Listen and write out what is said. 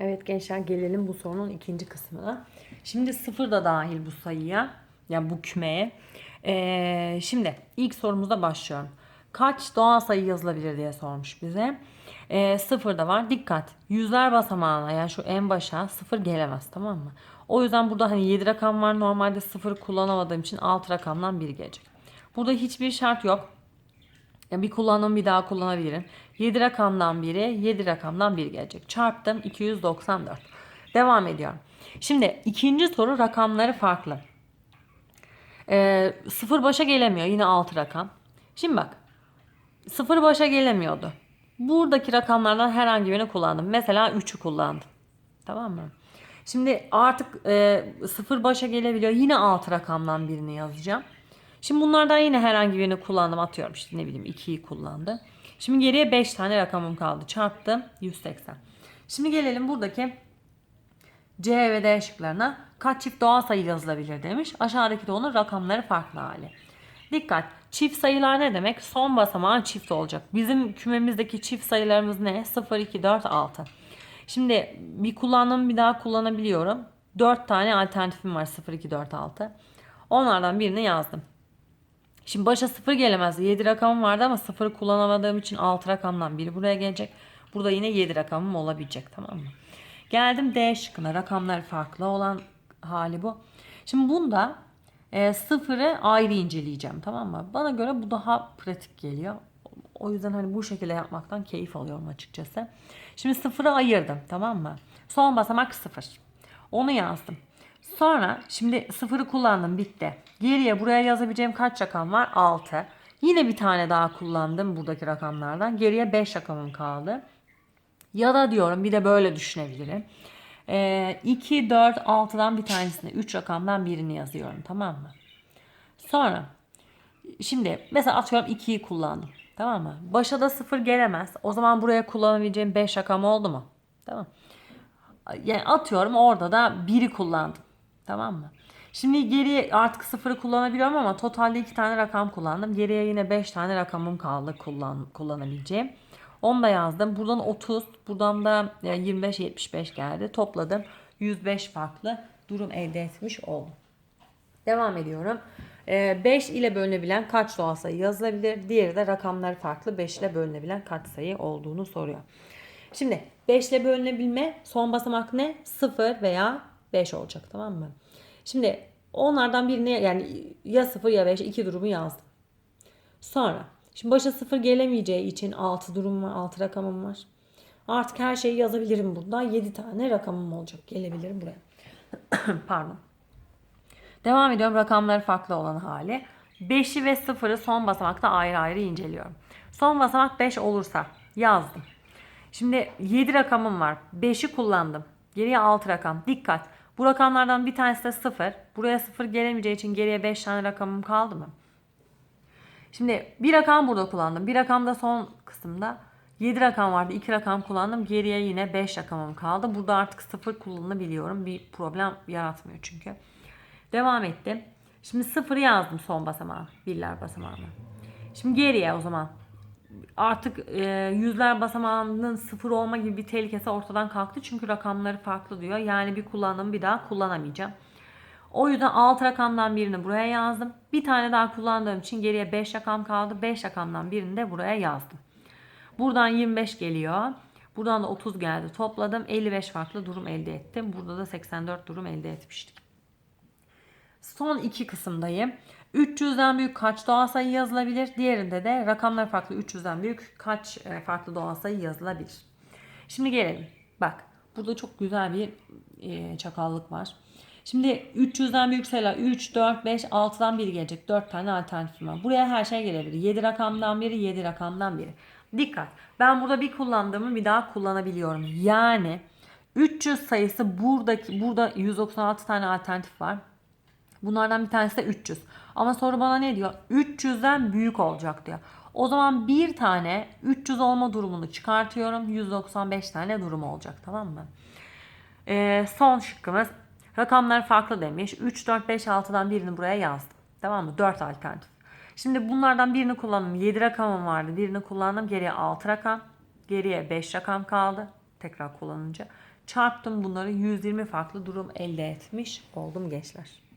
Evet gençler gelelim bu sorunun ikinci kısmına. Şimdi sıfır da dahil bu sayıya. Yani bu kümeye. Ee, şimdi ilk sorumuzda başlıyorum. Kaç doğal sayı yazılabilir diye sormuş bize. Ee, sıfır da var. Dikkat. Yüzler basamağına yani şu en başa sıfır gelemez tamam mı? O yüzden burada hani 7 rakam var. Normalde sıfır kullanamadığım için 6 rakamdan biri gelecek. Burada hiçbir şart yok. Ya bir kullanım bir daha kullanabilirim. 7 rakamdan biri 7 rakamdan biri gelecek. Çarptım 294. Devam ediyorum. Şimdi ikinci soru rakamları farklı. Ee, sıfır başa gelemiyor yine 6 rakam. Şimdi bak sıfır başa gelemiyordu. Buradaki rakamlardan herhangi birini kullandım. Mesela 3'ü kullandım. Tamam mı? Şimdi artık e, sıfır başa gelebiliyor. Yine 6 rakamdan birini yazacağım. Şimdi bunlardan yine herhangi birini kullandım. Atıyorum işte ne bileyim 2'yi kullandı. Şimdi geriye 5 tane rakamım kaldı. Çarptım 180. Şimdi gelelim buradaki C ve D şıklarına. Kaç çift doğal sayı yazılabilir demiş. Aşağıdaki de onun rakamları farklı hali. Dikkat. Çift sayılar ne demek? Son basamağı çift olacak. Bizim kümemizdeki çift sayılarımız ne? 0, 2, 4, 6. Şimdi bir kullandım bir daha kullanabiliyorum. 4 tane alternatifim var 0, 2, 4, 6. Onlardan birini yazdım. Şimdi başa 0 gelemez. 7 rakamım vardı ama 0'ı kullanamadığım için 6 rakamdan biri buraya gelecek. Burada yine 7 rakamım olabilecek tamam mı? Geldim D şıkkına. Rakamlar farklı olan hali bu. Şimdi bunda e, sıfırı ayrı inceleyeceğim tamam mı? Bana göre bu daha pratik geliyor. O yüzden hani bu şekilde yapmaktan keyif alıyorum açıkçası. Şimdi sıfırı ayırdım tamam mı? Son basamak sıfır. Onu yazdım. Sonra şimdi sıfırı kullandım bitti. Geriye buraya yazabileceğim kaç rakam var? 6. Yine bir tane daha kullandım buradaki rakamlardan. Geriye 5 rakamım kaldı. Ya da diyorum bir de böyle düşünebilirim. Ee, 2, 4, 6'dan bir tanesini 3 rakamdan birini yazıyorum tamam mı? Sonra şimdi mesela atıyorum 2'yi kullandım. Tamam mı? Başa da 0 gelemez. O zaman buraya kullanabileceğim 5 rakam oldu mu? Tamam. Yani atıyorum orada da 1'i kullandım. Tamam mı? Şimdi geriye artık sıfırı kullanabiliyorum ama totalde 2 tane rakam kullandım. Geriye yine 5 tane rakamım kaldı kullan, kullanabileceğim. Onu da yazdım. Buradan 30, buradan da 25, 75 geldi. Topladım. 105 farklı durum elde etmiş oldum. Devam ediyorum. 5 ile bölünebilen kaç doğal sayı yazılabilir? Diğeri de rakamları farklı 5 ile bölünebilen kaç sayı olduğunu soruyor. Şimdi 5 ile bölünebilme son basamak ne? 0 veya 5 olacak tamam mı? Şimdi onlardan birine yani ya 0 ya 5 iki durumu yazdım. Sonra şimdi başa 0 gelemeyeceği için 6 durum var 6 rakamım var. Artık her şeyi yazabilirim burada. 7 tane rakamım olacak. Gelebilirim buraya. Pardon. Devam ediyorum rakamları farklı olan hali. 5'i ve 0'ı son basamakta ayrı ayrı inceliyorum. Son basamak 5 olursa yazdım. Şimdi 7 rakamım var. 5'i kullandım. Geriye 6 rakam. Dikkat. Bu rakamlardan bir tanesi de 0. Buraya 0 gelemeyeceği için geriye 5 tane rakamım kaldı mı? Şimdi bir rakam burada kullandım. Bir rakam da son kısımda. 7 rakam vardı. 2 rakam kullandım. Geriye yine 5 rakamım kaldı. Burada artık 0 kullanabiliyorum. Bir problem yaratmıyor çünkü. Devam ettim. Şimdi 0'ı yazdım son basamağa. Birler basamağına. Şimdi geriye o zaman artık e, yüzler basamağının sıfır olma gibi bir tehlikesi ortadan kalktı. Çünkü rakamları farklı diyor. Yani bir kullanım bir daha kullanamayacağım. O yüzden 6 rakamdan birini buraya yazdım. Bir tane daha kullandığım için geriye 5 rakam kaldı. 5 rakamdan birini de buraya yazdım. Buradan 25 geliyor. Buradan da 30 geldi. Topladım. 55 farklı durum elde ettim. Burada da 84 durum elde etmiştik. Son iki kısımdayım. 300'den büyük kaç doğal sayı yazılabilir? Diğerinde de rakamlar farklı 300'den büyük kaç e, farklı doğal sayı yazılabilir? Şimdi gelelim. Bak burada çok güzel bir e, çakallık var. Şimdi 300'den büyük sayılar 3, 4, 5, 6'dan biri gelecek. 4 tane alternatif var. Buraya her şey gelebilir. 7 rakamdan biri, 7 rakamdan biri. Dikkat. Ben burada bir kullandığımı bir daha kullanabiliyorum. Yani 300 sayısı buradaki burada 196 tane alternatif var. Bunlardan bir tanesi de 300. Ama soru bana ne diyor? 300'den büyük olacak diyor. O zaman bir tane 300 olma durumunu çıkartıyorum. 195 tane durum olacak tamam mı? Ee, son şıkkımız rakamlar farklı demiş. 3, 4, 5, 6'dan birini buraya yazdım. Tamam mı? 4 alternatif. Şimdi bunlardan birini kullandım. 7 rakamım vardı. Birini kullandım. Geriye 6 rakam. Geriye 5 rakam kaldı. tekrar kullanınca. Çarptım bunları 120 farklı durum elde etmiş oldum gençler.